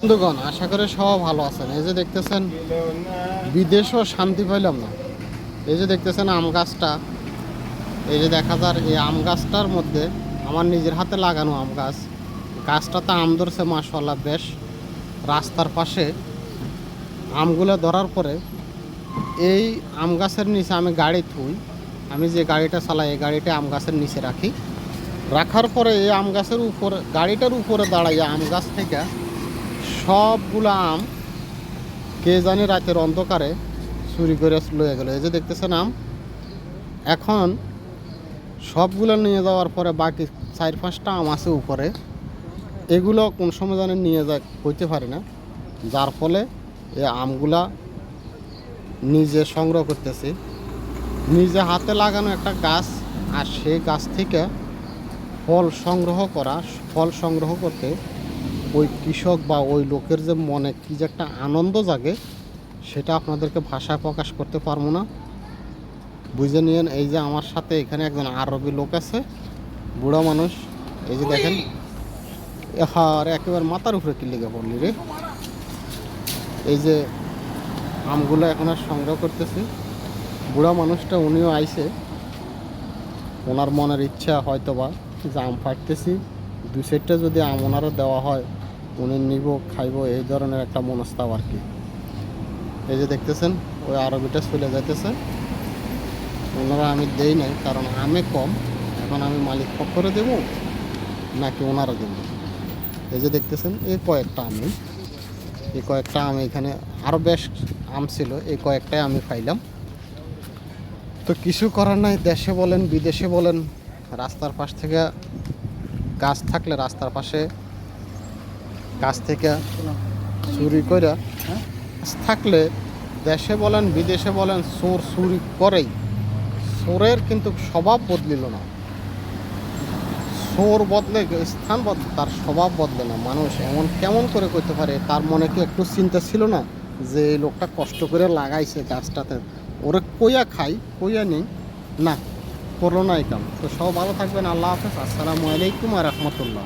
বন্ধুগণ, আশা করি সব ভালো আছেন। এই যে দেখতেছেন, বিদেশও শান্তি পাইলাম না। এই যে দেখতেছেন আম গাছটা, এই যে দেখা যার এই আম গাছটার মধ্যে আমার নিজের হাতে লাগানো আম গাছ। গাছটাতে আম ধরছে মাসাল্লাহ বেশ। রাস্তার পাশে আমগুলো ধরার পরে এই আম গাছের নিচে আমি গাড়ি থুই। আমি যে গাড়িটা চালাই, এই গাড়িটা আম গাছের নিচে রাখি। রাখার পরে এই আম গাছের উপরে, গাড়িটার উপরে দাঁড়াই আম গাছ থেকে সবগুলো আম কে জানি রাতের অন্ধকারে চুরি করে লয়ে গেল। এই যে দেখতেছেন আম। এখন সবগুলো নিয়ে যাওয়ার পরে বাকি চার পাঁচটা আম আছে উপরে। এগুলো কোন সময় জানি নিয়ে যায় কইতে পারি না। যার ফলে এই আমগুলা নিজে সংগ্রহ করতেছি। নিজে হাতে লাগানো একটা গাছ, আর সেই গাছ থেকে ফল সংগ্রহ করা, ফল সংগ্রহ করতে ওই কৃষক বা ওই লোকের যে মনে কি যে একটা আনন্দ জাগে, সেটা আপনাদেরকে ভাষায় প্রকাশ করতে পারব না। বুঝে নিয়েন, এই যে আমার সাথে এখানে একজন আরবি লোক আছে, বুড়ো মানুষ। এই যে দেখেন আর একেবারে মাথার উপরে কি লেগে পড়লি রে? এই যে আমগুলো এখন আর সংগ্রহ করতেছি। বুড়া মানুষটা উনিও আইছে। ওনার মনের ইচ্ছা হয়তো বা যে আম ফাটতেছি। দুই সাইডটা যদি আম ওনারও দেওয়া হয় উনি নিব, খাইব, এই ধরনের একটা মনস্তাব আর কি। এই যে দেখতেছেন, ওই আরবিটা চলে যাইতেছে। ওনারা আমি দেই নাই, কারণ আমে কম। এখন আমি মালিক পক্ষরে দেবো, নাকি ওনারা দেবো? এই যে দেখতেছেন, এই কয়েকটা আমি। এই কয়েকটা আমি এখানে আরও বেশ আম ছিল, এই কয়েকটাই আমি পাইলাম তো কিছু করার নাই, দেশে বলেন, বিদেশে বলেন, রাস্তার পাশ থেকে গাছ থাকলে রাস্তার পাশে গাছ থেকে চুরি করে গাছ থাকলে দেশে বলেন, বিদেশে বলেন, চোর চুরি করেই। চোরের কিন্তু স্বভাব বদলিল না। চোর বদলে, স্থান বদলে তার স্বভাব বদলে না। মানুষ এমন কেমন করে করতে পারে, তার মনে কি একটু চিন্তা ছিল না? যে এই লোকটা কষ্ট করে লাগাইছে গাছটাতে। ওরে কইয়া খাই, কইয়া নেই। না এই কাম। তো সব ভালো থাকবেন, আল্লাহ হাফেজ। আসসালামু আলাইকুম আর রহমতুল্লাহ।